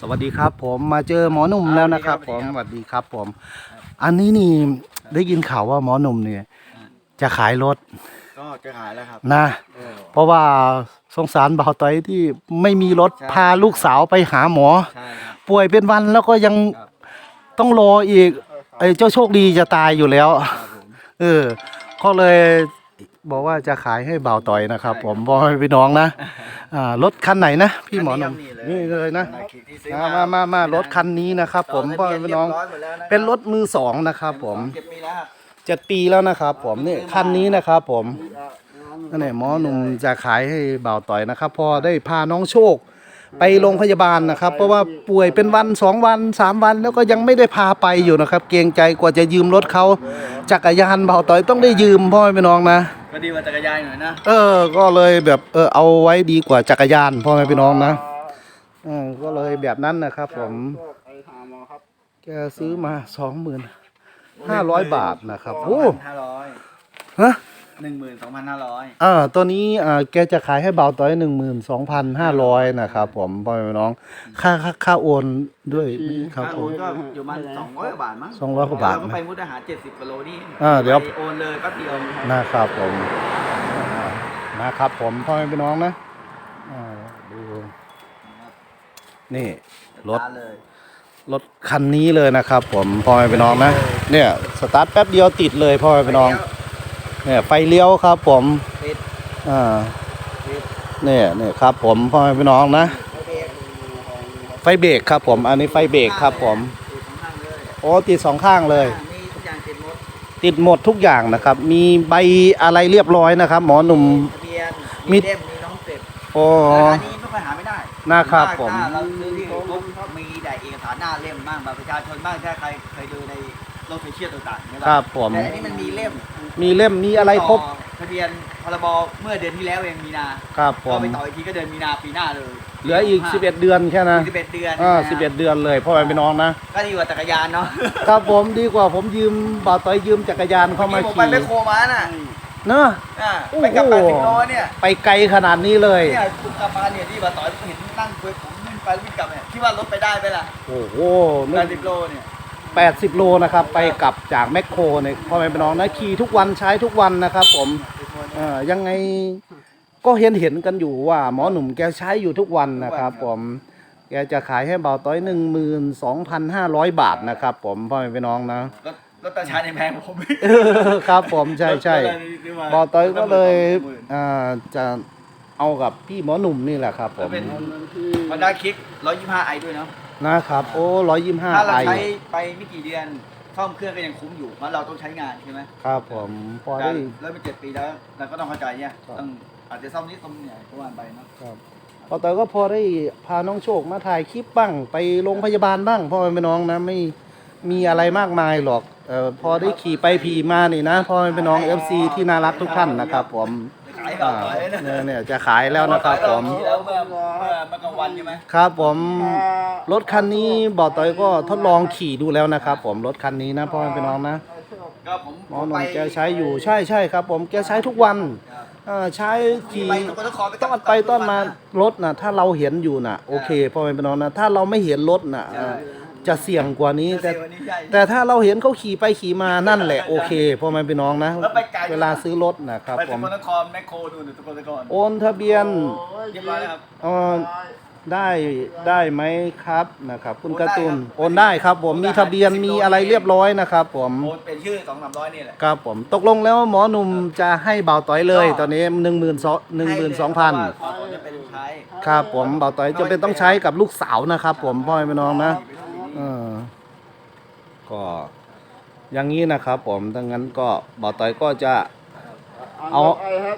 สวัสดีครับ ผมมาเจอหมอหนุ่มแล้วนะครับ ผมสวัสดีครับ ผม อันนี้นี่ได้ยินข่าวว่าหมอหนุ่มเนี่ย จะขายรถก็จะขายแล้วครับนะเออเพราะว่าสงสารบ่าวต้อยที่ไม่มีรถใช่พาลูกสาวไปหาหมอใช่ครับป่วยเป็นวันแล้วก็ยังครับต้องรออีกไอ้เจ้าโชคดีจะตายอยู่แล้วครับผมเออ ก็เลย บอกว่าจะขายให้บ่าวต่อยนะครับ ผมบอกให้พี่น้องนะอ่ารถคันไหนนะพี่หมอหนุ่มนี่เลยนะที่ซื้อมามามามา รถคันนี้นะครับ ผมพ่อแม่พี่น้องเป็นรถมือสองนะครับ ผมเก็บมีแล้วเจ็ดปีแล้วนะครับ ผมนี่คันนี้นะครับ ผมนั่นแหละหมอหนุ่มจะขายให้บ่าวต่อยนะครับ พอได้พาน้องโชค ไปโรงพยาบาลนะครับ เพราะว่าป่วยเป็นวันสองวันสามวัน แล้วก็ยังไม่ได้พาไปอยู่นะครับ เกรงใจกว่าจะยืมรถเขาจักรยานบ่าวต่อยต้องได้ยืมพ่อแม่พี่น้องนะ ก็ดีกว่าจักรยานหน่อยนะเออ ก็เลยแบบเออเอาไว้ดีกว่าจักรยานพ่อแม่พี่น้องนะเออก็เลยแบบนั้นนะครับผมแกซื้อมาสองหมื่นห้าร้อยบาทนะครับโอ้ห้าร้อยฮะ หนึ่งหมื่นสองพันห้าร้อยอ่าตัวนี้อ่าแกจะขายให้เบาต้อยหนึ่งหมื่นสองพันห้าร้อยนะครับผมพ่อแม่พี่น้อง ค่าค่าค่าโอนด้วยครับค่าผโอม นก็อยู่ประมาณสองร้อยกว่าบาทมั้งสองร้อยกว่าบาทเรก็ไปมุกดาหารเจ็ดสิบกิโลนี่อ่าเดี๋ยว ไปโอนเลยแป๊บเดียวนะครับผมอ่านะครับผมพ่อแม่พี่น้องนะอ่าดูนี่ รถร้านเลย รถคันนี้เลยนะครับผมพ่อแม่พี่น้องนะ เนี่ยสตาร์ทแป๊บเดียวติดเลยพ่อแม่พี่น้อง เนี่ยไฟเลี้ยวครับ ผมติดอ่าติดเนี่ยเนี่ยครับ ผมพ่อแม่พี่น้องนะ ไฟเบรกครับ ผม อันนี้ไฟเบรกครับ ผมติดสองข้างเลยโอ้ติดสองข้างเลยอ่ามีทุกอย่างติดหมดติดหมดทุกอย่างนะครับ มีใบอะไรเรียบร้อยนะครับ หมอหนุ่มทะเบียนมีมีเล่มมีน้องเสร็จโอ้แต่อันนี้ไม่ค่อยหาไม่ได้นะครับผมถ้าเราซื้อที่ปุ๊บมีแต่เอกสารหน้าเล่มบ้างบัตรประชาชนบ้างถ้าใครเคยดูในโลกโซเชียลต่างๆเนี่ยครับผมแต่อันนี้มันมีเล่ม มีเล่มมีอะไรครบต่ทะเบียนพรบเมื่อเดือนที่แล้วเองมีนาครับผก็มไปต่ออีกทีก็เดือนมีนาปีหน้าเลยเหลืออีก 11 เดือนแค่นะสิบเอ็ดเดือนอ่านะสิบเอ็ดเดือนเลยพ่อแม่พี่น้องนะ ก็ดีกว่าจักรยานเนาะครับผมดีกว่าผมยืมบ่าวต้อยยืมจักรยานเข้ามาผมไปขี่ไปโคมาน่ะเนอะ อ่าโอ้โห ไปกับแปดสิบโลเนี่ยไปไกลขนาดนี้เลย เนี่ยคุณกลับมาเนี่ยที่ว่าต่อยเห็นนั่งคุยผมวิ่งไปวิ่งกลับเนี่ยคิดว่ารถไปได้ไหมล่ะโอ้โหแปดสิบโลเนี่ย แปดสิบโลนะครับ ไปกลับจากแมคโครเนี่ยพ่อแม่พี่น้องนะขี่ทุกวันใช้ทุกวันนะครับ ผมเอ่อยังไงก็เห็นเห็นกันอยู่ว่าหมอหนุ่มแกใช้อยู่ทุกวันนะครับ ผมแกจะขายให้เบาต้อยหนึ่งหมื่นสองพันห้าร้อยบาทนะครับ ผมพ่อแม่พี่น้องนะ รถรถตาชาในแพงกว่าผมครับผมใช่ใช่รถอะไรนี่ซื้มาเบาต้อยก็เลยหมื่นอ่าจะเอากับพี่หมอหนุ่มนี่แหละครับผแล้วมเป็นฮอนด้าคลิกร้อยยี่ห้าไอด้วยเนาะ นะครับ โอ้ร้อยยี่ห้าถ้าเราไอใช้ไปไม่กี่เดือนซ่อมเครื่องก็ยังคุ้มอยู่เพราะเราต้องใช้งานใช่ไหมครับผมพอแต่ได้ แล้วเป็นเจ็ดปีแล้วเราก็ต้องเข้าใจเนี่ยครับ ต้องอาจจะซ่อมนิดซ่อมหน่อยก็ว่าไปเนาะครับพอแต่ก็พอได้พาน้องโชคมาถ่ายคลิปบ้าง ไปโรงพยาบาลบ้างพ่อแม่พี่น้องนะไม่มีอะไรมากมายหรอกเออพอได้ขี่ไปผีมานี่นะพ่อแม่พี่น้อง FC ที่น่ารักทุกท่านนะครับผม ขายต่ออ่าไปนะเนี่ยเนี่ยจะขายแล้วนะครับผม แล้วเมื่อเมื่อเมื่อกลางวันใช่ไหมครับผมรถคันนี้บอกต่อยก็ทดลองขี่ดูแล้วนะครับ ผมรถคันนี้นะพ่อแม่พี่น้องนะก็ผมหมอหนุ่มแกใช้อยู่ใช่ใช่ครับ ผมแกใช้ทุกวันอ่าใช้ขี่ไปตะโกนตะคอไปต้อนไปต้อนมารถนะถ้าเราเห็นอยู่นะโอเคพ่อแม่พี่น้องนะถ้าเราไม่เห็นรถนะเอ่อ จะเสี่ยงกว่านี้แต่แต่วันนี้ใช่แต่ถ้าเราเห็นเขาขี่ไปขี่มานั่นแหละโอเคพ่อแม่พี่น้องนะ แล้วไปไกล เวลาซื้อรถนะครับไปผตะมโกนตะคอแมคโครดูหนูตะโกนตะคอโอนทะเบียนเรียบร้อยแล้วครับ เอ่อได้ได้ไหมครับนะครับ คุณการ์ตูนโอนได้ครับ ผมมีทะเบียนมีอะไรเรียบร้อยนะครับ ผม โอนเป็นชื่อสองสามร้อยนี่แหละ ครับผมตกลงแล้วหมอหนุ่มจะให้เบาต่อยเลย ตอนนี้หนึ่งหมื่นสองหนึ่งหมื่นสองพันเพราะว่าจะเป็นใช้ครับผมเบาต่อยจะเป็นต้องใช้กับลูกสาวนะครับ ผมพ่อแม่พี่น้องนะ เออก็ อย่างนี้นะครับผมดังนั้นก็เบาต่อยก็จะเอา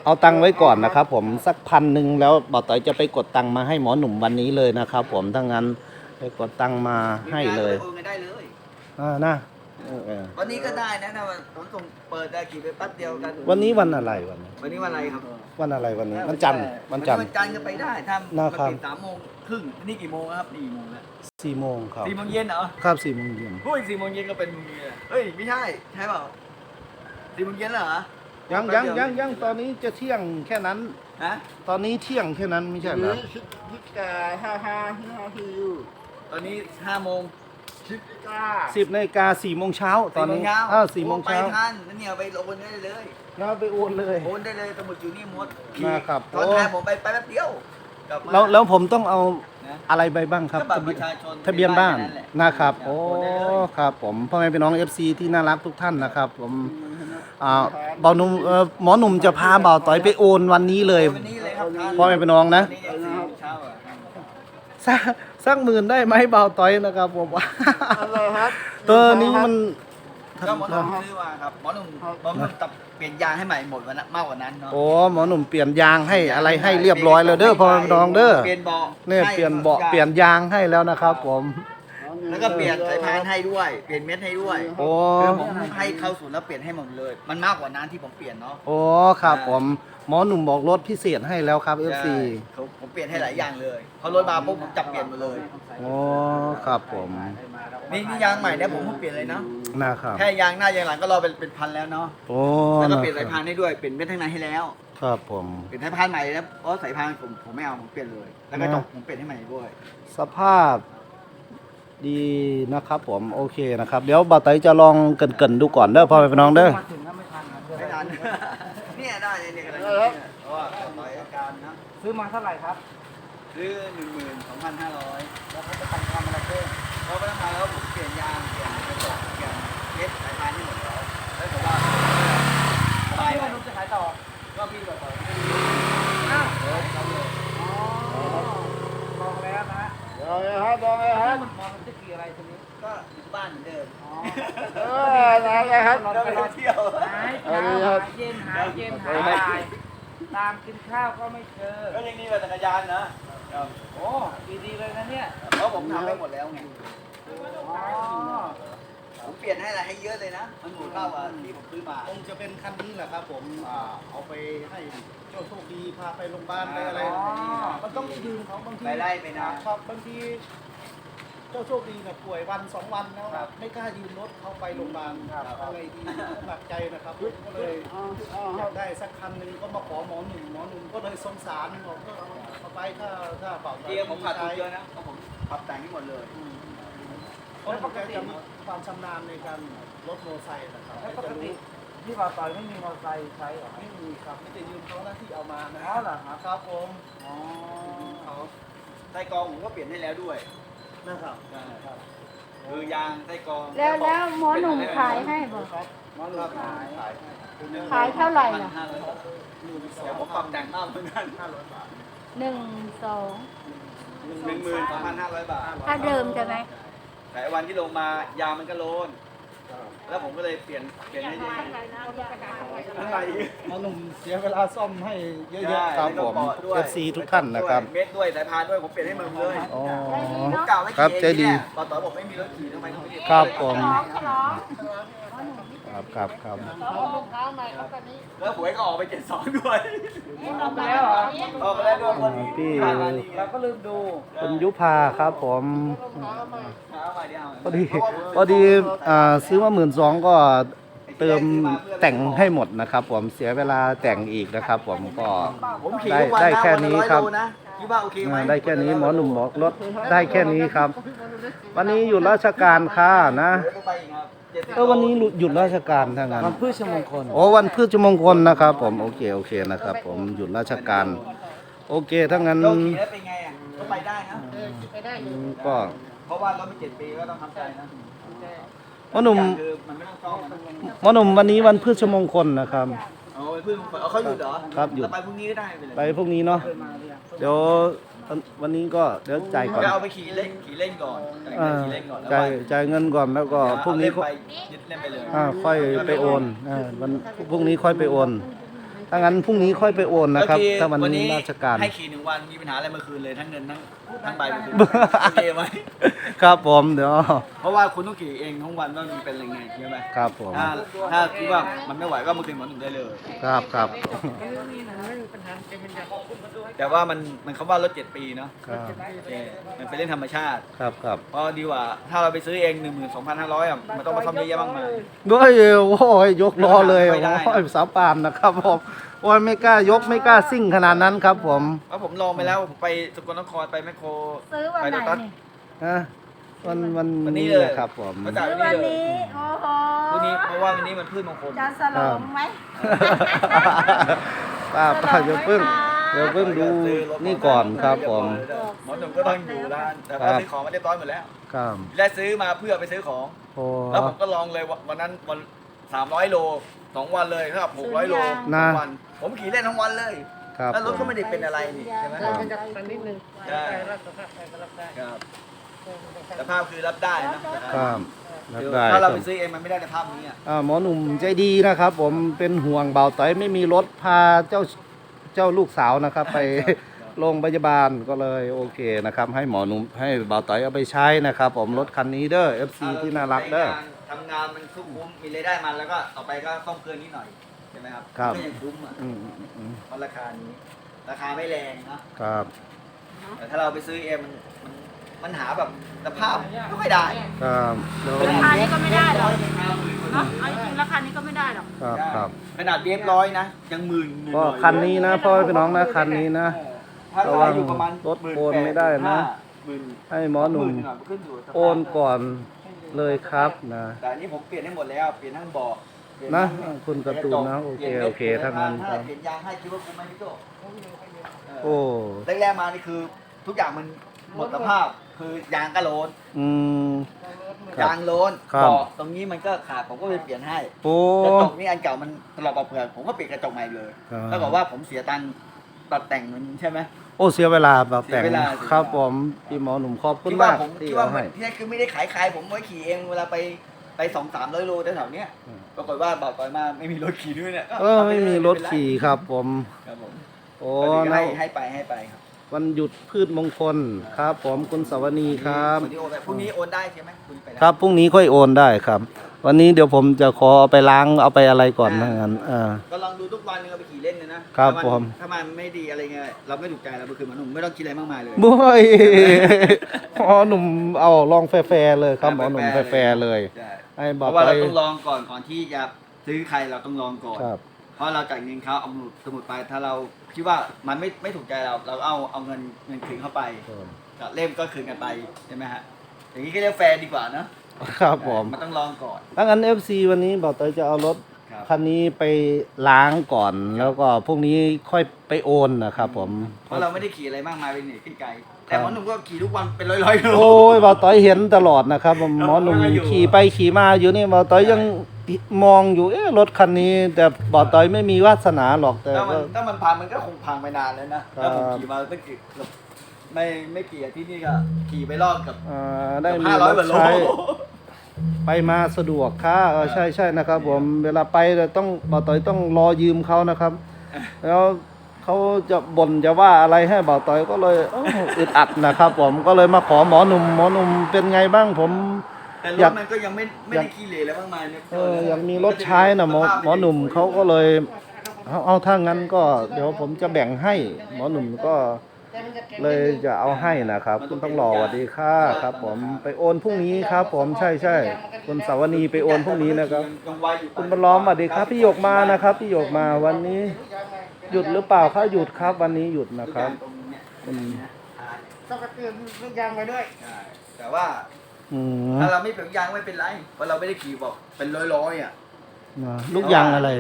เอาตังค์ไว้ก่อนนะครับ ผมสักพันหนึ่งแล้วเบาต่อยจะไปกดตังค์มาให้หมอหนุ่มวันนี้เลยนะครับ ผมดังนั้นไปกดตังค์มาให้เลยโอนกันได้เลยอ่านะเออเออวันนี้ก็ได้นะถ้าว่าผมส่งเปิดได้กี่ไปแป๊บเดียวกันวันนี้วันอะไรวันนี้วันนี้วันอะไรครับวันอะไรวันนี้วันจันทร์วันจันทร์วันจันทร์ก็ไปได้ถ้านะครับ ปิดสามโมง ครึ่งนี่กี่โมงครับนี่กี่โมงแล้วสี่โมงครับสี่โมงเย็นเหรอครับสี่โมงเย็นพูดสี่โมงเย็นก็เป็นโมงเย็นเฮ้ยไม่ใช่ใช่เปล่าสี่โมงเย็นเหรอยังยังยังยังตอนนี้จะเที่ยงแค่นั้นฮะตอนนี้เที่ยงแค่นั้นไม่ใช่เหรอพิกาห้าห้าห้าฮิวตอนนี้ห้าโมงสิบนาฬิกาสี่โมงเช้าตอนนี้เช้าอ้าวสี่โมงเช้าไปทันนั่นเนี่ยไปโอนได้เลยเราไปโอนเลยโอนได้เลยสมุดอยู่นี่หมดนะครับตอนโอ้ท้ายผมไปไปแป๊บเดียว กลับมาแล้วแล้วผมต้องเอานะอะไรไปบ้างครับ ก็บัตรทะเบียนประชาชนทะเบียนบ้านแหละนะครับโอ้โอนได้เลย ครับ ผมพ่อแม่พี่น้อง FC ที่น่ารักทุกท่านนะครับ ผมอ่าเบาหนุ่มเอ่อหมอหนุ่มจะพาเบาต่อยไปโอนวันนี้เลย วันนี้เลยครับท่านพ่อแม่พี่น้องนะ วัยังสี่โมงเช้าอะสักสักหมื่นได้ไหมเบาต่อยนะครับผมว่าอะไรครับ ตัวนี้มัน ก็หมอหนุ่มซื้อมาครับหมอหนุ่มหมอหนุ่มตับ เปลี่ยนยางให้ใหม่หมดวันนั้นมากกว่านั้นเนาะโอ้หมอหนุ่มเปลี่ยนยางให้อะไรให้เรียบร้อยแล้วเด้อพ่อแม่พี่น้องเด้อเปลี่ยนเบาะเนี่ยเปลี่ยนเบาะเปลี่ยนยางให้แล้วนะครับผม แล้วก็เปลี่ยนสายพานให้ด้วย เปลี่ยนเม็ดให้ด้วยโอ้ คือผมให้เข้าศูนย์แล้วเปลี่ยนให้หมดเลย มันมากกว่านั้นที่ผมเปลี่ยนเนาะ โอ้ ครับผม หมอหนุ่มบอกรถพิเศษให้แล้วครับ FC ใช่ผมผมเปลี่ยนให้หลายอย่างเลยพอรถมาปุ๊บผมจับเปลี่ยนหมดเลย โอ้ ครับผม นี่นี่ยางใหม่เนี่ยผมเพิ่งเปลี่ยนเลยเนาะ นะครับ แค่ยางหน้ายางหลังก็รอเป็นเป็นพันแล้วเนาะ โอ้แล้วก็นะเปลี่ยนคสายพารับนให้ด้วย เปลี่ยนเม็ดข้างในให้แล้ว ครับผม เปลี่ยนสายพานใหม่เลยนะเพราะสายพานผมผมไม่เอาผมเปลี่ยนเลย แล้วก็จบผมเปลี่ยนให้ใหม่ด้วย สภาพ ดีนะครับผมโอเคนะครับ เดี๋ยวบ่าวไตจะลองเกรินๆดูก่อนเด้อพ่อแม่พี่น้องเด้อ ไม่ทันเนี่ยได้เนี่ยเนี่ยกำลังเนี่ยเพราะว่าต่อยอาการนะซื้อมาเท่าไหร่ครับ ซื้อหนึ่งหมื่นสองพันห้าร้อยแล้วเขาจะทำทำอะไรเพิ่มพอไปทำมาแล้วผมเปลี่ยนยางเปลี่ยนกระจกเปลี่ยนเม็ดสายพานที่หมดแล้วแล้วผมว่าสบายพี่ไหมว่านุจะขายต่อก็พี่แบบว่าอ้าว เออเราเลย อ๋อลองแล้ว นะลองเลยครับลองเลยครับมันมองมันจะกี่อะไรทีนี้ก็อยู่บ้านเหมือนเดิมอ๋อเออลองเลยครับนอนก็ไปไปนอนเที่ยวหายเช้าหายเย็นหายเย็นหายบ่ายตามกินข้าวก็ไม่เจอก็ยังนี่เป็นจักรยานนะโอ้ดีๆเลยนะเนี่ยเพราะผมทำให้หมดแล้วไงอ๋อ ผมเปลี่ยนให้อะไรให้เยอะเลยนะ มันหมูเข้ากับที่ผมซื้อมา คงจะเป็นคันนี้แหละครับผมอ่าเอาไปให้เจ้าโชคดีพาไปโรงพยาบาลไปอะไรอ๋อมันต้องยืมเขาบางทีไปไล่ไปนาครับบางทีเจ้าโชคดีเนี่ยป่วยวันสองวันแล้วครับไม่กล้ายืมรถเขาไปโรงพยาบาลอะไรดีก็หนักใจนะครับก็เลยอยากได้สักคันหนึ่งก็มาขอหมอหนุ่มหมอหนุ่มก็เลยสงสารบอกก็เอาไปถ้าถ้าเปล่า เกียร์ผมขาดทุนเยอะนะเพราะผมปรับแต่งให้หมดเลยเพ ราะปกติจะมีความชำนาญในการรถโมอเตอร์ไซค์นะครับแล้วปกจะติรู้ที่บ่าวต่อยไม่มีมอเตอร์ไซค์ใช้เหรอไม่มีครับไม่ได้ยืมเขาหน้าที่เอามานะอ๋อเหรอครับครับผมอ๋อเขาไส้กรองผมก็เปลี่ยนให้แล้วด้วยนะครับคือยางไส้กรองแล้วแล้วหมอหนุ่มขายให้บอกหมอหนุ่มขายขายขายเท่าไหร่ล่ะ ห้าร้อยบาทเดี๋ยวผมปรับแต่งมากเหมือนกันห้าร้อยบาทหนึ่งสองหนึ่งหมื่นสองพันห้าร้อยบาท ถ้าเดิมใช่ไหม แต่วันที่ลงมายางมันก็โลน แล้วผมก็เลยเปลี่ยนเปลี่ยนให้เยอะอะไรหมอหนุ่มเสียเวลาซ่อมให้เยใช่อะๆครับผมแล้วก็เบาะด้วย FC ทุกท่านนะครับ เม็ดด้วยสายพานด้วยผมเปลี่ยนให้มึงเลยอ๋อ ผมกล่าวไว้ครับขี่ใจดีเนี่ยตอนต่อบอกไม่มีรถขี่ทำไมเขาไม่เรียกครับผมร้อง ร้องครับครับครับแล้วหวยก็ออกไปเจ็ดสองด้วยออกไปแล้วเหรอออกไปแล้วด้วยคนพี่เราก็ลืมดูคุณยุพาครับผมหามาเดียวพอดีพอดีอ่าซื้อมาหมื่นสองก็เติมแต่งให้หมดนะครับ ผมเสียเวลาแต่งอีกนะครับ ผมก็ผมขี่ได้ทุกวันได้นะแค่วันละนี้ร้อยครับโลนะคิดว่าโอเคไหมอ่าได้แค่นี้หมอหนุ่มบอกรถได้แค่นี้ครับ วันนี้หยุดราชการค่ะนะเดี๋ยว ก็ไปอีกครับเจ็ดสิบเออวันนี้หยุดราชการทั้งนั้นมันพืชมงคลโอ้วันพืชมงคลนะครับ ผมโอเคโอเคนะครับ ผมหยุดราชการ โอเคถ้างั้นโลขี่แล้วเป็นไงอะก็ไปได้นะอืมก็เพราะว่ารถมีเจ็ดปีก็ต้องทำใจนะหมอหนุ่มคือมันไม่ต้องซ่อมมันหมอหนุ่มวันนี้วันพืชมงคลนะครับเอาไปพึ่งเอาเขาหยุดเหรอครับหยุดแล้วไปพรุ่งนี้ก็ได้ไปเลยไปพวกนี้เนาะเดี๋ยว วันนี้ก็เดี๋ยวจ่ายก่อนก็เอาไปขี่เล่นขี่เล่นก่อนอ่าขี่เล่นก่อนแล้วจ่ายไปจ่ายเงินก่อนแล้วก็พรุ่งนี้เอาก็เล่นไปยึดเล่นไปเลยอ่าค่อยไปโอนอ่าวันพรุ่งนี้ค่อยไปโอนถ้างั้นพรุ่งนี้ค่อยไปโอนนะครับก็อถ้าวันวันนี้นี้ราชการให้ขี่หนึ่งวันมีปัญหาอะไรเมื่อคืนเลยทั้งเงินทั้ง ทั้งใบเมื่อคืนโอเคไหมครับผมเดี๋ยวเพราะว่าคุณต้องขี่เองทั้งวันว่ามันเป็นยังไงใช่ไหมครับผมถ้าถ้าคิดว่ามันไม่ไหวก็มาคืนหมอหนุ่มได้เลย ครับครับแต่ว่ามันมันคำว่ารถเจ็ดปีเนาะครับเออมันเป็นเรื่องธรรมชาติครับครับเพราะดีกว่าถ้าเราไปซื้อเองหนึ่งหมื่นสองพันห้าร้อยอะมันต้องมาซ่อมเยอะแยะมากมายด้วยโอ้ยยกล้อเลยไม่ได้โอ้ยสาวปานนะครับผม โอ้ยไม่กล้ายกไม่กล้าซิ่งขนาดนั้นครับ ผมเพราะผมลองไปแล้วผมไปสกลนครไปแมคโคร ซื้อวันไหนนี่ฮะวันวันวันนี้นี้เลยแหละครับผมมาจากหรือวันวันนี้เลยนี้โอ้โหวันนี้เพราะว่าวันนี้มันพืชมงคลจะสลองไหม ป้าป้าเดี๋ยวเพิ่งเดี๋ยวเพิ่งดูนี่ก่อนครับผม หมอหนุ่มก็ต้องอยู่ร้านแต่ครัว่าบซื้อของมาเรียบร้อยหมดแล้วครับได้ซื้อมาเพื่อไปซื้อของ โอ้ แล้วผมก็ลองเลยวันวันนั้นวันสามร้อยโลสองวันเลยครับหกร้อยโลสนะองวัน ผมขี่เล่นทั้งวันเลย ครับแล้วรถก็ไม่ได้เป็นอะไรนี่ใช่ไหมครับนิดนึงใช่ครับสภาพคือรับได้นะครับรับได้ถ้าเราคไปรับซื้อเองมันไม่ได้สภาพนี้อะอ่าหมอหนุ่มใจดีนะครับ ผมเป็นห่วงเบาต้อยไม่มีรถพาเจ้าเจ้าลูกสาวนะครับ ไปโรงพยาบาลก็เลยโอเคนะครับ ให้หมอหนุ่มให้เบาต้อยเอาไปใช้นะครับ ผมรถคันนี้เด้อ FC ที่น่ารักเด้อ ทำงานมันคุ้มคุ้มมีรายได้มันแล้วก็ต่อไปก็ต้องเกินนิดหน่อย ใช่ไหมครับครับ ก็ยังคุ้มอะอืมอืมอืมเพราะราคานี้ ราคาไม่แรงเนอะครับ แต่ถ้าเราไปซื้อเองมันมันมันหาแบบสภาพไม่ค่อยได้ครับเดี๋ยวราคานี้ก็ไม่ได้หรอกราคาหมื่นกว่าเนาะเอาจริงๆราคานี้ก็ไม่ได้หรอกครับครับขนาดเรียบร้อยนะยังหมื่นหมื่นก็หอยคันนี้นะพ่อพี่น้องนะคันนี้นะ ถ้าระวัขางยอยู่ประมาณรถโอนไม่ได้นะ หมื่นให้หมอหนุ่มหขึ้นอยู่สภาพโอนก่อนเลยครับนะ แต่อันนี้ผมเปลี่ยนให้หมดแล้วเปลี่ยนทั้งเบอกเปลี่ย นะทั้งคุณการ์ตูนนะโอเคโอเคถ้างั้นคถ้ารับเปลี่ยนยางให้คิดว่าคุ้มไหมพี่โจโอ้แรกๆมานี่คือ ทุกอย่างมันหมดสภาพ คือยางก็โลนอืม ครับยางโลนครับ เบาะตรงนี้มันก็ขาดผมก็ไปเปลี่ยนให้โอ้ กระจกนี่อันเก่ามันตลบอบเปลือกผมก็เปลี่ยนกระจกใหม่เลยครับ แล้วบอกว่าผมเสียตังค์ตัดแต่งมันใช่ไหม โอ้เสียเวลาแบบแต่งเสียเวลาเสียเวลาครับผมพี่หมอหนุ่มขอบคุณที่ว่ามากผมที่ที่ว่าเอาเหมืให้อนที่แรกคือไม่ได้ขายใครผมไว้ขี่เองเวลาไปไปสองสามร้อยโลแถวๆเนี้ยอืม ปรากฏว่าบอกต่อยมาไม่มีรถขี่ด้วยเนี่ยเออไม่มีรถขี่ครับผม ครับผมโอ้ก็นะให้ให้ไปให้ไปครับวันหยุดพืชมงคลครับ ผมคุณสวนีครับ วันนี้โอนไปพรุ่งนี้โอนได้ใช่ไหมคุณไปได้ ครับพรุ่งนี้ค่อยโอนได้ครับ วันนี้เดี๋ยวผมจะขอเอาไปล้างเอาไปอะไรก่อนนะงั้นอ่า ก็ลองดูทุกวันนึงเราไปขี่เล่นเลยนะครับถ้าผมนถ้ามันไม่ดีอะไรเงี้ยเราไม่ถูกใจเราไปคืนมันหนุ่มไม่ต้องคิดอะไรมากมายเลย บุ้ยหมอหนุ่มเอาลองแฟร์ๆเลยครับหมอหนุ่มแฟร์ๆเลย ใช่ให้เพบอกราะว่าไปเราต้องลองก่อนก่อนที่จะซื้อใครเราต้องลองก่อน ครับ เพราะเราจ่ายเงินเขาเอาสมุดไปถ้าเราคิดว่ามันไม่ไม่ถูกใจเรา เราเอาเอาเงินเงินคืนเข้าไปก็เล่มก็คืนกันไปใช่ไหมฮะอย่างนี้ก็เรียกแฟร์ดีกว่าเนอะ ครับผมมันต้องลองก่อนถ้างั้น FC วันนี้บอกเตยจะเอารถครับคันนี้ไปล้างก่อน แล้วก็พรุ่งนี้ค่อยไปโอนนะครับผม เพราะเราไม่ได้ขี่อะไรมากมายไปเหนื่อยขึ้นไกลแต่หมอหนุ่มก็ขี่ทุกวันเป็นร้อยๆโล โอ้ยบอกเตยเห็นตลอดนะครับหมอหนุ่มเราอยู่ ขี่ไปขี่มาอยู่นี่บอกเตยยังมองอยู่เอ๊ะรถคันนี้ แต่บอกเตยไม่มีวาสนาหรอกแต่ถ้ามัก็ นถ้ามันพังมันก็คงพังไปนานแล้วนะครัแล้บวผมขี่มาตั้งกี่เกือบไม่ไม่กี่อาทิตย์นี่ก็ขี่ไปรอบกับอ่าได้มีห้ารร้อยถกว่าโล ใช้ ไปมาสะดวกค่ะเออใช่ใช่นะครับ ผมเวลาไปเราต้องบ่าวต้อยต้องรอยืมเขานะครับ แล้วเขาจะบ่นจะว่าอะไรให้บ่าวต้อยก็เลยเอ้าอึดอัดนะครับ ผมก็เลยมาขอหมอหนุ่มหมอหนุ่มเป็นไงบ้างผม แต่รอยาถกมันก็ยังไม่ไม่อยากได้ขี้เหร่แล้วมากมายเนี่ยเออยังมีรถใช้นะหมอหมอหนุ่มเขาก็เลยเอาเอาถ้างั้นก็เดี๋ยวผมจะแบ่งให้ หมอหนุ่มก็ เลยจะเอาให้นะครับ คุณต้องรอสวัสดีค่ะครับ ผมไปโอนพรุ่งนี้ครับ ผมใช่ใช่คุณสาวนีไปโอนพรุ่งนี้นะครับยังไวอยู่คุณบรรล้อมสวัสดีครับ พี่หยกมานะครับ พี่หยกมาวันนี้ หยุดหรือเปล่าครับหยุดครับ วันนี้หยุดนะครับตรงเนี้ยอืมอ่าต้องกระเตือนลูกยางไปด้วยใช่แต่ว่าอืมถ้าเราไม่เปลี่ยนยางไม่เป็นไรเพราะเราไม่ได้ขี่บอกเป็นร้อยๆอะนะลูกยางอะไร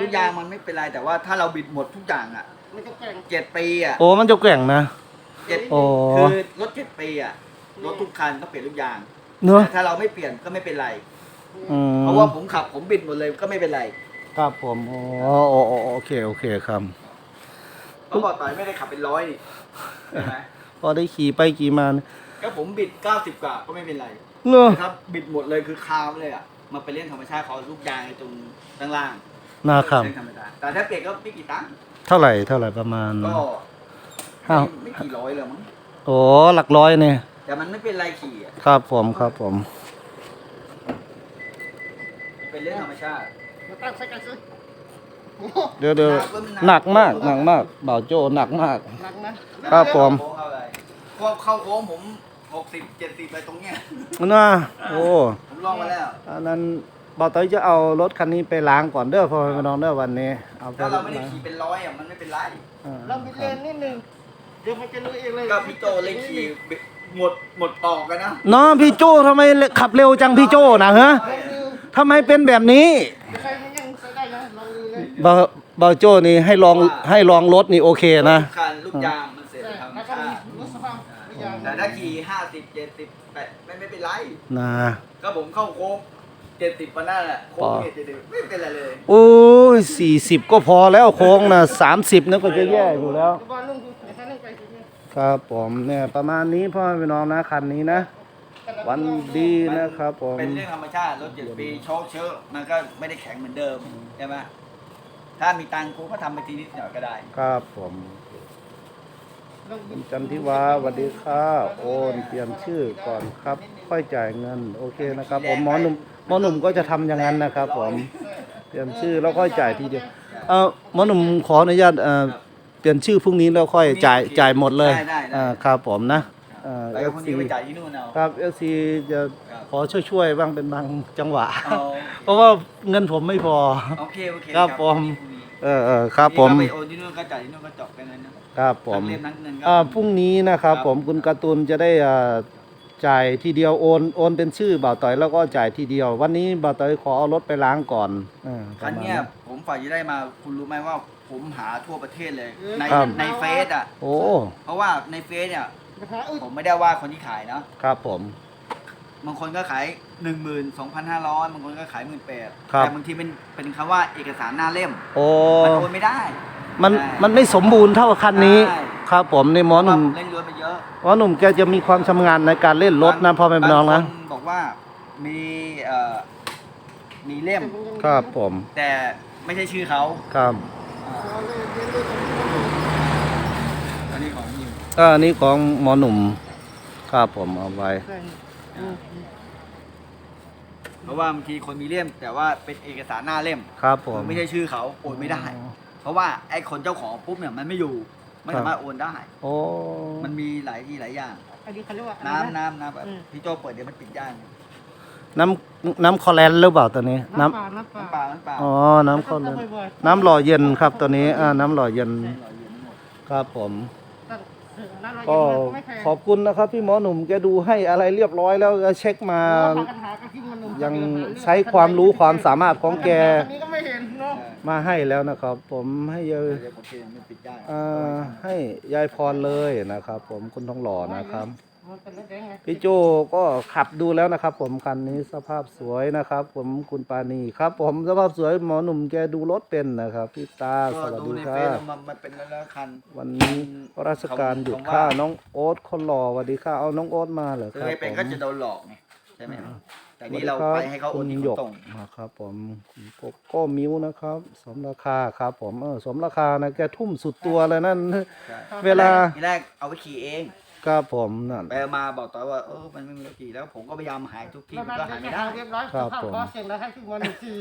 ลูกยางมันไม่เป็นไรแต่ว่าถ้าเราบิดหมดทุกอย่างอะ มันจะแข่งเจ็ดปีอะโอ้มันจะแกว่งนะ เจ็ดโอ้ คือรถเจ็ดปีอะรถทุกคันต้องเปลี่ยนลูกยางเนอะแต่ถ้าเราไม่เปลี่ยนก็ไม่เป็นไร อืมเพราะว่าผมขับผมบิดหมดเลยก็ไม่เป็นไรครับผมโอ้โอ้โอ้โอเคโอเคครับเพราะบอกต่อยไม่ได้ขับเป็นร้อยนี่ใช่ไหมพอได้ขี่ไปขี่มาเนี่ยก็ผมบิดเก้าสิบกว่าก็ไม่เป็นไรเนอะนะครับบิดหมดเลยคือคามเลยอะมาไปเล่นธรรมชาติเขาลูกยางไอ้ตรงด้านล่างนะครับเล่นธรรมดาแต่ถ้าเปลี่ยนก็ไม่กี่ตังค์ เท่าไหร่เท่าไหร่ประมาณ ก็อ้าวไม่กี่ร้อยเลยมั้งโอ้หลักร้อยเนี่ย แต่มันไม่เป็นไรขี่อะครับผมครับผมเป็นเรื่องธรรมชาติมาตั้งใส่กันซื้อเดี๋ยวเดี๋ยวหนักมากหนักมากเบาโจหนักมาก หนักนะครับผม โค้งเข้าอะไรพวกเข้าโค้งผมหกสิบเจ็ดสิบไปตรงเนี้ยน่าโอ้ผมลองมาแล้ว อันนั้น เบาต้อยจะเอารถคันนี้ไปล้างก่อนเด้อพ่อแม่พี่น้องเด้อวันนี้เอาไปถ้าเราไม่ได้ขี่เป็นร้อยอะมันไม่เป็นไรอ่าลองบิดเลนนิดนึงเดี๋ยวมันจะรู้เองเลยก็พี่โจเล่นขี่บิดหมดหมดออกกันนะเนาะพี่โจ้ทำไมขับเร็วจังพี่โจ้นะฮะทำไมเป็นแบบนี้ใครมันยังใส่ได้ยังลองดูเลยเบาเบาโจ้นี่ให้ลองให้ลองรถนี่โอเคนะคันลูกยางมันเสร็จแต่ทำแล้วก็ชามีติรถสภาพไม่ยางแต่ถ้าขี่ห้าสิบเจ็ดสิบแปดไม่ไม่เป็นไรนะก็ผมเข้าโค้ง เจ็ดสิบวันนั้นแหละโค้งเจ็ดสิบไม่เป็นไรเลยโอ้ยสี่สิบก็พอแล้วโค้งนะสามสิบนั่นก็จะแย่อยู่แล้วบ้านลุงเดี๋ยวท่านนั่งไปทีนี้ครับผมเนี่ยประมาณนี้พ่อแม่พี่น้องนะคันนี้นะ วันดีนะครับผม เป็นเรื่องธรรมชาติรถเจ็ดปีโชคเชอะมันก็ไม่ได้แข็งเหมือนเดิมใช่ไหมถ้ามีตังค์กูก็ทำไปทีนิดหน่อยก็ได้ ครับผม คุณจันทิวาสวัสดีค่ะโอนเปลี่ยนชื่อก่อนครับ ค่อยจ่ายเงิน โอเคนะครับผมหมอหนุ่มหมอหนุ่มก็จะทำอย่างนั้นนะครับผมเปลี่ยนชื่อแล้วค่อยจ่ายทีเดียวเออหมอหนุ่มขออนุญาตเอ่อเปลี่ยนชื่อพรุ่งนี้แล้วค่อยจ่ายจ่ายหมดเลยได้ได้ได้ อ่าครับผมนะเอ่อไปกับคนนี้ไปจ่ายที่นู่นเอาครับเอซีจะขอช่วยๆบ้างเป็นบางจังหวะ เอาเพราะว่าเงินผมไม่พอ โอเคโอเคครับผม เออเออครับผม นี่ก็ไปโอนที่นู่นก็จ่ายที่นู่นก็จบกันเลยนะ ครับผมทั้งเล่มทั้งเงินก็อ่าพรุ่งนี้นะครับครับ ผมคุณการ์ตูนจะได้อ่าจ่ายทีเดียวโอนโอนเป็นชื่อบ่าวต่อยแล้วก็จ่ายทีเดียว วันนี้บ่าวต่อยขอเอารถไปล้างก่อนอ่าปคัระนมาณ เนี้ยนั้นผมฝ่ายจะได้มาคุณรู้ไหมว่าผมหาทั่วประเทศเลย ในครับ ในเฟซอะ โอ้เพราะว่าในเฟซเนี่ยราคาอึดผมไม่ได้ว่าคนที่ขายเนาะครับผม บางคนก็ขายหนึ่งหมื่นสองพันห้าร้อยบางคนก็ขายหมื่นแปดครับ แต่บางทีเป็นเป็นคำว่าเอกสารหน้าเล่ม โอ้ มันโอนไม่ได้ มันใช่ มันไม่สมบูรณ์เท่าคันนี้ ใช่ ครับผมในหมอหนุ่มเล่นรถไปเยอะหมอหนุ่มแกจะมีความชำนาญในการเล่นรถนะพ่อแม่พี่น้องนะบาคบอกว่ามีเอ่อมีเล่ม ครับผมแต่ไม่ใช่ชื่อเขาครับอันนี้ของยิมก็อันนี้ของหมอหนุ่มครับผมเอาไว้ เพราะว่าบางทีคนมีเล่ม แต่ว่าเป็นเอกสารหน้าเล่มครับผม ไม่ใช่ชื่อเขาโอนไม่ได้ เพราะว่าไอ้คนเจ้าของปุ๊บเนี่ยมันไม่อยู่ ไม่สามารถโอนได้ โอ้มันมีหลายที่หลายอย่าง อันนี้เขาเรียกว่าน้ำน้ำน้ำแบบอืมพี่โจเปิดเดี๋ยวมันปิดย่างน้ำน้ำคอแลนหรือเปล่าตัวนี้ น้น้ำปลาน้ำปลาน้ำเปล่าน้ำเปล่าำอ๋อน้ำคอแลนบ่อยๆน้ำหล่อเย็นครับตัวนี้อ่าน้ำหล่อเย็นหล่อเย็นหมดครับผมตั้งเออร้านเราก็เย็นมันก็ไม่แพงขอบคุณนะครับพี่หมอหนุ่มแกดูให้อะไรเรียบร้อยแล้วก็เช็คมา เพราะว่าปัญหากับที่มันนุ่มยังใช้ความรู้ความสามารถของแกอันนี้ก็ไม่เห็นเนาะมาให้แล้วนะครับ ผมให้เยอะเดี๋ยวผมเทมันปิดย่างอ่าให้ยายพรเลยนะครับ ผมคุณทองหล่อนะครับ มันเป็นรถแดงไงพี่โจก็ขับดูแล้วนะครับ ผมคันนี้สภาพสวยนะครับ ผมคุณปานีครับ ผมสภาพสวยหมอหนุ่มแกดูรถเป็นนะครับพี่ตาสก็วัสดูดีในคเฟรัซบมันมันเป็นแล้วคันวันนี้ราชการหยุดค่าน้องโอ๊ตคนหล่อสวัสดีค่ะเอาน้องโอ๊ตมาเหรอซื้คอรับให้ผเป็นมก็จะโดนหลอกไงใช่ไหม แต่นี่เราสวัสไปดีคบให้เขาโอนที่คุณขหยนกส่งนะครับผมคุณโกโก้มิ้วนะครับสมราคาครับผมเออสมราคานะแกทุ่มสุดตัวเลยนั่น เวลา ทีแรกเอาไปขี่เอง ครับผมนั่น ไปมาบอกต่อว่าเออมันไม่มีรถขี่แล้ว ผมก็พยายามหายทุกที่แล้วมันนั่ก็นหาจะยไม่ได้เรียบร้อยครับสภาพผม ก็เสียงแล้วให้ขึ้นมาหนึ่งที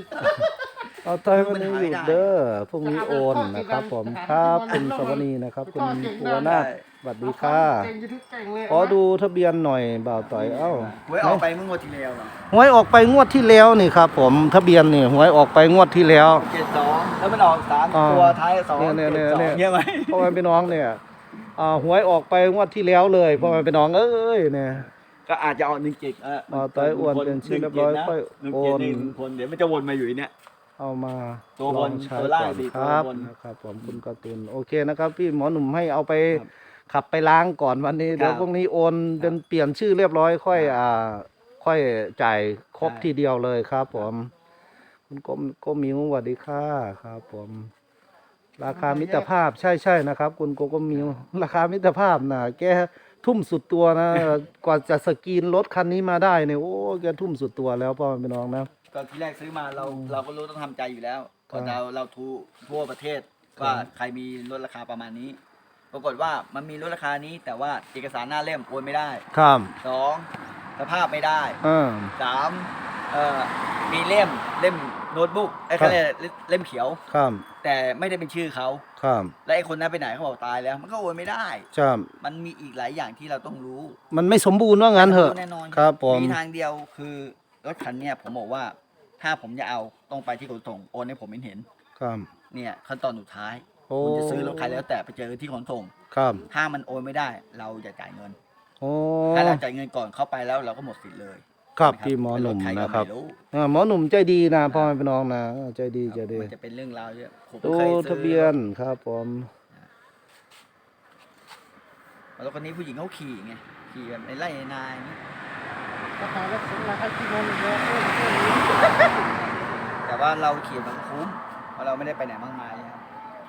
เอาใจวันนี้หยุดเด้อพรุ่งนี้โอนนะครับ ผมครับคุณสวนีนะครับ คุณปัวนาถสวัสดีค่ะเก่งยูทูบเก่งเลยขอดูทะเบียนหน่อยบ่าวต่อยเอ้า ไว้ออกไปเมื่องวดที่แล้วเหรอหวยออกไปงวดที่แล้วนี่ครับผมทะเบียนนี่หวยออกไปงวดที่แล้ว เจ็ดสองแล้วมันออกสามอ่าตัวท้ายสองเนี่ยเนี่ยจ็ดสองเนี่ยเนี่ยไหม พ่อแม่พี่น้องเนี่ยอ่า หวยออกไปงวดที่แล้วเลยพ่อแม่พี่น้องเอ้ยเนี่ย ก็อาจจะออกหนึ่งเจ็ดเอออ๋อต้อยอ้วนเป็นชื่อเรียบร้อยค่อยหนึ่งโอเจ็ดนนี่หนึ่งคนเดี๋ยวมันจะวนมาอยู่ไอ้เนี่ย เอามาตัวบนลองใช้ตัวล่างก่อนสี่คตัวรับบน นะครับผมคุณการ์ตูนโอเคนะครับ พี่หมอหนุ่มให้เอาไปครับขับไปล้างก่อนวันนี้เดี๋ยวครับพรุ่งนี้โอนเป็นเปลี่ยนชื่อเรียบร้อยค่อยอ่าค่อยจ่ายครบใช่ทีเดียวเลยครับ ผม คุณก้มก้มมิวสวัสดีค่ะครับ ผม ราคามิตรภาพใช่ใช่นะครับ คุณโกโก้มิวราคามิตรภาพนะแกทุ่มสุดตัวนะกว่าจะสกรีนรถคันนี้มาได้เนี่ยโอ้แกทุ่มสุดตัวแล้วพ่อแม่พี่น้องนะ ก็ที่แรกซื้อมาเราเราก็รู้ต้องทำใจอยู่แล้วครัก็บเราเราทูทั่วประเทศว่าใครมีลดราคาประมาณนี้ ปรากฏว่ามันมีลดราคานี้ แต่ว่าเอกสารหน้าเล่มโอนไม่ได้ครับสองสภาพไม่ได้อ่าสามเอ่อมีเล่มเล่มโน้ตบุ๊กไอ้ครัเขาบเรียกเล่มเขียวครับ แต่ไม่ได้เป็นชื่อเขา ครับและไอ้คนนั้นไปไหนเขาบอกตายแล้ว มันก็โอนไม่ได้ครับมันมีอีกหลายอย่างที่เราต้องรู้มันไม่สมบูรณ์ว่างั้นเถอะ แน่นอนครับผม มีทางเดียวคือรถคันเนี้ยผมบอกว่า ถ้าผมจะเอาต้องไปที่ขนส่งโอนให้ผมเห็นเห็น ครับ เนี่ยขั้นตอนสุดท้ายโอ้ คุณจะซื้อรถใครแล้วแต่ไปเจอที่ขนส่ง ครับถ้ามันโอนไม่ได้ เราจะจ่ายเงิน โอ้ถ้าเราจ่ายเงินก่อนเข้าไปแล้วเราก็หมดสิทธิ์เลย ครับใช่ไพี่หมอหนุ่มเป็ถใคก็นะครับไม่รู้อ่าหมอหนุ่มใจดีนะพ่อแม่พี่น้องนะเออใจดีใจดีมันจะเป็นเรื่องราวเยอะผมดูเคยซื้อทะเบียนครับผมแล้วคนนี้ผู้หญิงเขาขี่ไงขี่แบบในไร่ในนาอย่างเงี้ยก็หาแล้วสมราคาที่มันเยอะเออเออแต่ว่าเราขี่มันคุ้มเพราะเราไม่ได้ไปไหนมากมายครับ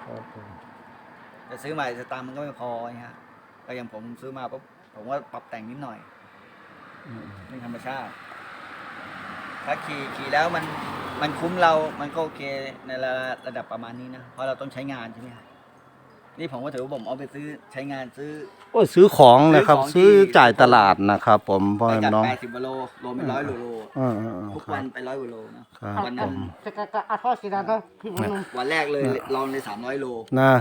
ครับผมจะซื้อใหม่สตางค์มันก็ไม่พอไงฮะก็อย่างผมซื้อมาปุ๊บผมว่าปรับแต่งนิดหน่อยอืม เรื่องธรรมชาติ ถ้าขี่ขี่แล้วมันมันคุ้มเรา มันก็โอเคในระระดับประมาณนี้นะ เพราะเราต้องใช้งานใช่ไหมครับนี่ผมก็ถือว่าผมเอาไปซื้อใช้งานซื้อ โอ้ยซื้อของนะครับ ซื้ซื้ออของที่ จ่ายตลาดนะครับ ผมพ่อไปแม่จากพี่น้อง แปดสิบกิโลโลเป็นร้อยโลโลอ่าอ่าอ่าทุกควัรันบไปร้อยกว่าโลนะครับวันหนึ่งจะกะกะอาทอดสีดำก็พี่หมอหนุ่มวันแรกเลยลองเลยสามร้อยโล นะ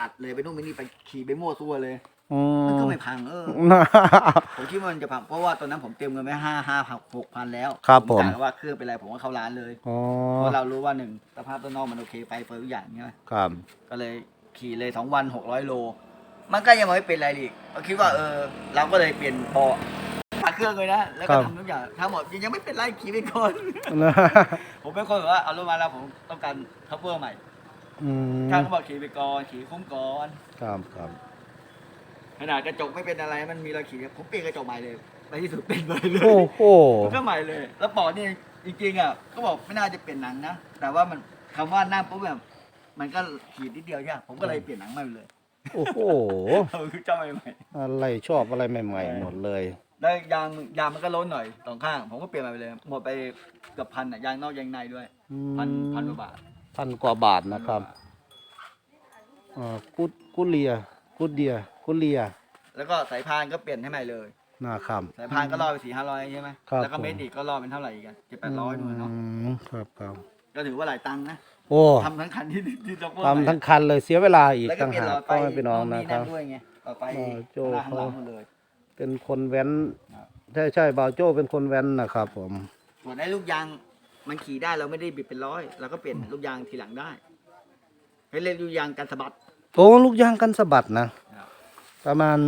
อัดเลยไปนู่นไปนี่ไปขี่ไปมั่วซั่วเลยอื มันมก็ไม่พังเออ ผมคิดว่ามันจะพังเพราะว่าตอนนั้นผมเตรียมเงินไว้ห้าห้าหกพันแล้วครับผมกะว่าเครื่องเป็นไรผมก็เข้าร้านเลยอ๋อเพราะเรารู้ว่าหนึ่งสภาพต้นนอกมันโอเคไปเฟิร์ทุกอย่างใช่ไหมครับ ก็เลยขี่เลยสองวันหกร้อยโล มันก็ยังไม่เป็นไรอีกเราคิดว่าเออ เราก็เลยเปลี่ยนเบาะปัดเครื่องเลยนะแล้วก็ทำทุกอย่างทั้งหมดยังไม่เป็นไรขี่ไปก่อนนะผมเป็นคนแบบว่าเอารถมาแล้วผมต้องการคัพเปอร์ใหม่อืมช่างก็บอกขี่ไปก่อนขี่คุ้มก่อนครับครับ ขนาดกระจกไม่เป็นอะไรมันมีรอยขีดผมเปลี่ยนกระจกใหม่เลยในที่สุดเป็นเลยเลยโอ้โหผมก็ใหม่เลย แล้วปอดนี่จริงๆอะก็บอกไม่น่าจะเปลี่ยนหนังนะแต่ว่ามันคำว่าหน้าปุ๊บแบบมันก็ขีดนิดเดียวใช่ไหมผมก็เลยเปลี่ยนหนังใหม่เลยโอ้โหเราคือเจ้าใหม่อะไรชอบอะไรใหม่ๆหมดเลย ๆแล้วยางยางมันก็ล้นหน่อยสองข้าง ผมก็เปลี่ยนใหม่ไปเลยหมดไปเกือบพันอะยางนอกยางในด้วยอืพันมพันกว่าบาทพันกว่าบาทนะครับอ่ากุดกุดเลีย กุดเดียกุดเลียแล้วก็สายพานก็เปลี่ยนให้ใหม่เลยนะครับสายพานก็ล่อไปสี่ห้าร้อยใช่ไหมครับแล้วก็ผม เมตรอีกก็ล่อเป็นเท่าไหร่อีกอะเจ็ดแปดร้อยนู่นเนาะอืมครับครับก็ถือว่าหลายตังค์นะโอ้ทำทั้งคันที่ที่จะทำทั้งคันเลยเสียเวลาอีกแล้วก็ต่างเปลี่ยนหาหลกอดไฟพ่อแม่พี่น้องนะครับด้วยไงหลอดไฟอ๋อโจ้หน้าข้างหลังหมดเลย เป็นคนแว้นครับ ใช่ใช่บ่าวโจ้เป็นคนแว้นนะครับผม ส่วนไอ้ลูกยางมันขี่ได้เราไม่ได้บิดเป็นร้อยเราก็เปลี่ยนลูกยางทีหลังได้ให้เล่นลูกยางกันสะบัด โอ้ลูกยางกันสะบัดนะครับประมาณ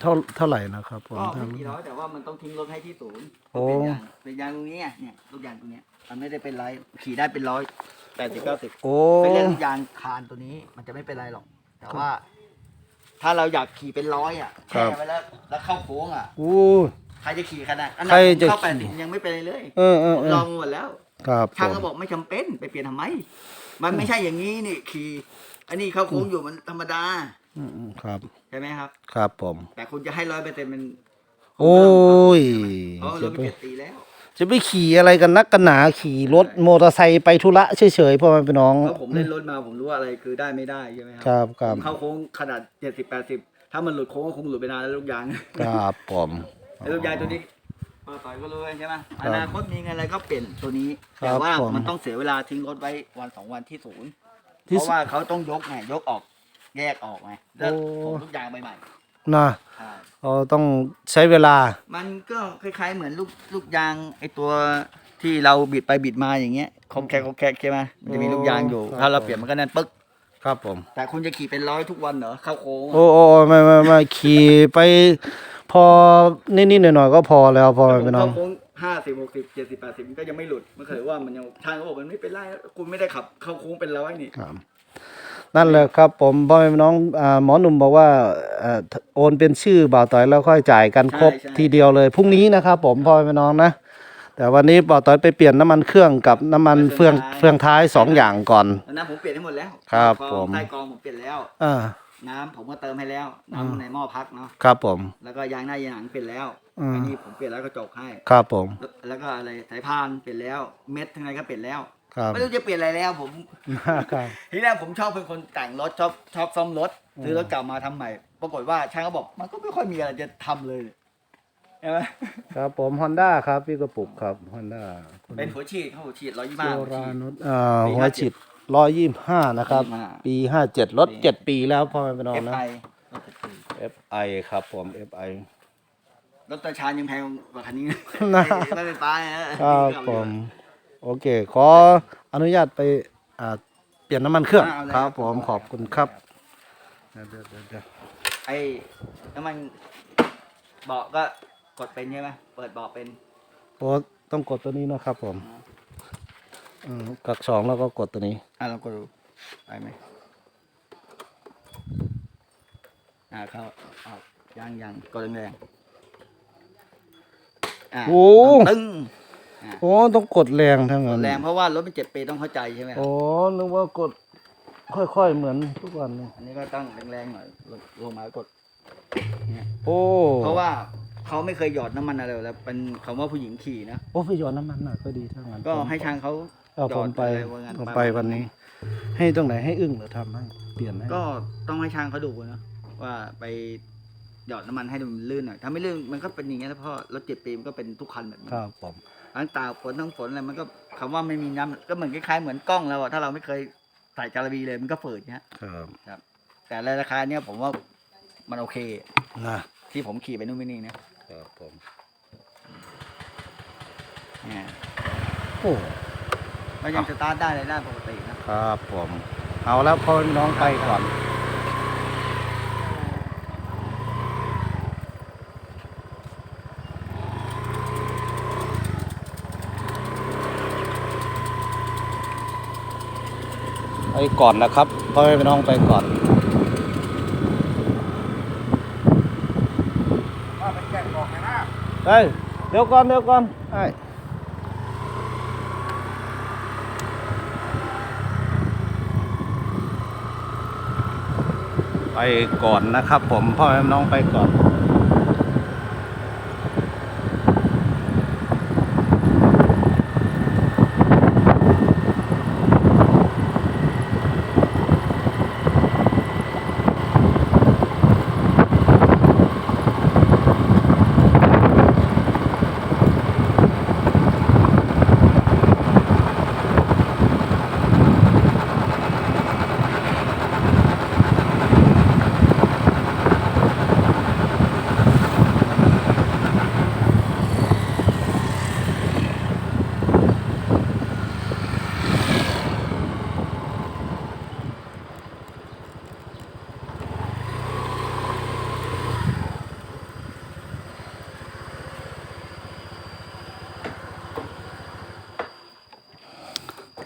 เท่าเท่าไหร่นะครับผมก็ถ้าไม่กี่ร้อยแต่ว่ามันต้องทิ้งรถให้ที่ศูนย์โอ้เป็นยางเป็นยางตรงนี้ไงเนี่ยลูกยางตรงเนี้ยมันไม่ได้เป็นไรขี่ได้เป็นร้อยแปดสิบเก้าสิบโอ้ไปเล่นลูกยางคานตัวนี้ มันจะไม่เป็นไรหรอก แต่ว่า ถ้าเราอยากขี่เป็นร้อยอะแช่ไว้แล้วแล้วเข้าโค้งอะอู้ใครจะขี่ขนาดอันใครนั้นจะเข้าแปดขี่สิบยังไม่เป็นไรเลยเออเออผมเอลอองหมดแล้วครับผช่างมก็บอกไม่จำเป็นไปเปลี่ยนทำไม มันไม่ใช่อย่างนี้นี่ขี่ อันนี้เข้าโค้งอยู่มันธรรมดาอืมอืมครับ ใช่ไหมครับ ครับผม แต่คุณจะให้ร้อยเปอร์เซ็นต์มันโอ้ยเพราะจะเราไปไปเจ็ดปีแล้วจะไปขี่อะไรกันนักกันหนาขี่รถมอเตอร์ไซค์ไปธุระเฉยๆพ่อแม่พี่น้องเพราะผมเล่นรถมาผมรู้ว่าอะไรคือได้ไม่ได้ใช่ไหมคครัรับครับผมเข้าโค้งขนาดเจ็ดสิบแปดสิบถ้ามันหลุดโค้งก็คงหลุดไปนานแล้วลูกยางครับผมไอ้ลูกยางตัวนี้มาต่อยก็รู้ใช่ไหมครัอบนาคตมีเงินอะไรก็เปลี่ยนตัวนี้ครับแต่ว่าผมมันต้องเสียเวลาทิ้งรถไว้วันสองวันที่ศูนย์ที่ เพราะว่าเขาต้องยกไงยกออก แยกออกไงแล้วโอ้ ผมลูกยางใหม่นะๆใช่เราต้องใช้เวลา มันก็คล้ายๆเหมือนลูกลูกยางไอตัวที่เราบิดไปบิดมาอย่างเงี้ยคอมแคกคอมแคกใช่ไหมมันจะมีลูกยางอยู่ ครับ ถ้าเราเปลี่ยนมันก็แน่นปึ๊กครับผม แต่คุณจะขี่เป็นร้อยทุกวันเหรอเข้าโค้งอะโอ้โอ้โอ้ไม่ไม่ไม่ขี่ไป พอนิดๆหน่อยๆก็พอแล้วพ่อแม่ผมพี่น้อเข้าง โค้ง ห้าสิบหกสิบเจ็ดสิบแปดสิบมันก็ยังไม่หลุดมันเคยว่ามันยังทางเขาบอกมันไม่เป็นไรคุณไม่ได้ขับ เข้าโค้งเป็นร้อยนี่ครับ นั่นแหละครับ ผมพ่อแม่พี่น้องอ่าหมอหนุ่มบอกว่าเอ่อโอนเป็นชื่อบ่าวต่อยแล้วค่อยจ่ายกันครบทีเดียวเลยพรุ่งนี้นะครับ ผมพ่อแม่พี่น้องนะ แต่วันนี้บ่าวต่อยไปเปลี่ยนน้ำมันเครื่องกับน้ำมันเฟืองเฟืองท้ายสองอย่างก่อน แล้วน้ำผมเปลี่ยนให้หมดแล้วครับกองผม ใต้กองผมเปลี่ยนแล้ว อ่า น้ำผมก็เติมให้แล้วอ่าน้ำในหม้อพักเนาะครับผม แล้วก็ยางหน้ายางหลังเปลี่ยนแล้ว อ่าอันนี้ผมเปลี่ยนแล้วก็จกให้ ครับผมแล้วแล้วก็อะไรสายพานเปลี่ยนแล้ว เม็ดทั้งในก็เปลี่ยนแล้ว ครับ ไม่รู้จะเปลี่ยนอะไรแล้วผม ครับ ทีแรกผมชอบเป็นคนแต่งรถชอบชอบซ่อมรถซื้อรถเก่ามาทำใหม่ ปรากฏว่าช่างก็บอกมันก็ไม่ค่อยมีอะไรจะทำเลยใช่ไหมครับผมฮอนด้าครับพี่กระปุกครับฮอนด้าเป็นหัวฉีดเขาหัวฉีดร้อยยี่โซห้าหัวราฉีดนุชอ่าปีหัวฉีดร้อยยี่สิบห้านะครับ25 ปีห้าเจ็ดรถปีเจ็ดปีแล้วพ่อแม่พี่น้องเอฟนะ ไอ FI ครับผม FI รถตาชานยังแพงกว่าคันนี้นะรถไฟฟ้านะครับผมโอเค ขออนุญาตไปอ่าเปลี่ยนน้ำมันเครื่องาาเลยครับ ผมขอบคุณครับเดี๋ยวเดี๋ยวเดี๋ยวไอ้น้ำมันเบาะก็กดเป็นใช่ไหมเปิดเบาะเป็นโอ้ต้องกดตัวนี้นะครับ ผมอืมกักสองแล้วก็กดตัวนี้ อะลองกดดูไปไหมอ่าเข้าออกยังยังกดแรงๆ อะโอ้ ตึ้งโอ้ต้องกดแรงทั้งกนั้ดนแรงเพราะว่ารถมันเจ็ดปีต้องเข้าใจใช่ไหมครับโอ้นึกว่ากดค่อยๆเหมือนทุกวันเลยอันนี้ก็ต้องแรงๆหน่อยลงลงมากด โอ้เพราะว่าเขาไม่เคยหยอดน้ำมันอะไรเลยแล้วเป็นคำว่าผู้หญิงขี่นะ โอ้ไปหยอดน้ำมันหน่อยก็ดีทั้งนั้นก็ให้ช่างเขาเอาผมไปหยอดอะไรว่างั้นผมไปวันนี้ ให้ตรงไหนให้อึ้งหรือทำให้เปลี่ยนให้ก็ต้องให้ช่างเขาดูนะว่าไป หยอดน้ำมันให้มันลื่นหน่อยถ้าไม่ลื่นมันก็เป็นอย่างเงี้ยแล้วเพราะรถเจ็ดปีมันก็เป็นทุกคันแบบนี้ครับผมทั้งตากฝนทั้งฝนอะไรมันก็คำว่าไม่มีน้ำก็เหมือนคล้ายๆเหมือนกล้องเราอะถ้าเราไม่เคยใส่จาระบีเลยมันก็ฝืดเนี้ยครับแต่ในราคาเนี้ยผมว่ามันโอเค นะที่ผมขี่ไปนู่นไปนี่นะครับผมเนี่ยโอ้ก็ยังสตาร์ทได้เลยได้ปกตินะ ครับผม เอาแล้วพ่อน้องไปก่อน ก่อนนะครับพ่อแม่น้องไปก่อนว่าเป็นแกะกล่องไงนะเฮ้ยเดี๋ยวก่อนเดี๋ยวก่อนไอ้ไปก่อนนะครับผมพ่อแม่น้องไปก่อน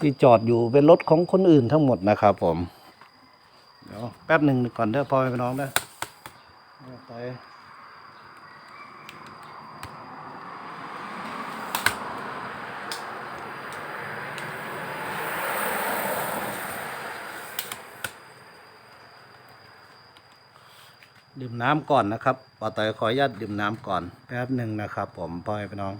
ที่จอดอยู่เป็นรถของคนอื่นทั้งหมดนะครับผม เดี๋ยวแป๊บหนึ่งก่อนเด้อพ่อแม่น้องนะไปดื่มน้ำก่อนนะครับปอตอยขออนุญาตดื่มน้ำก่อนแป๊บหนึ่งนะครับ ผมพ่อแม่พี่น้อง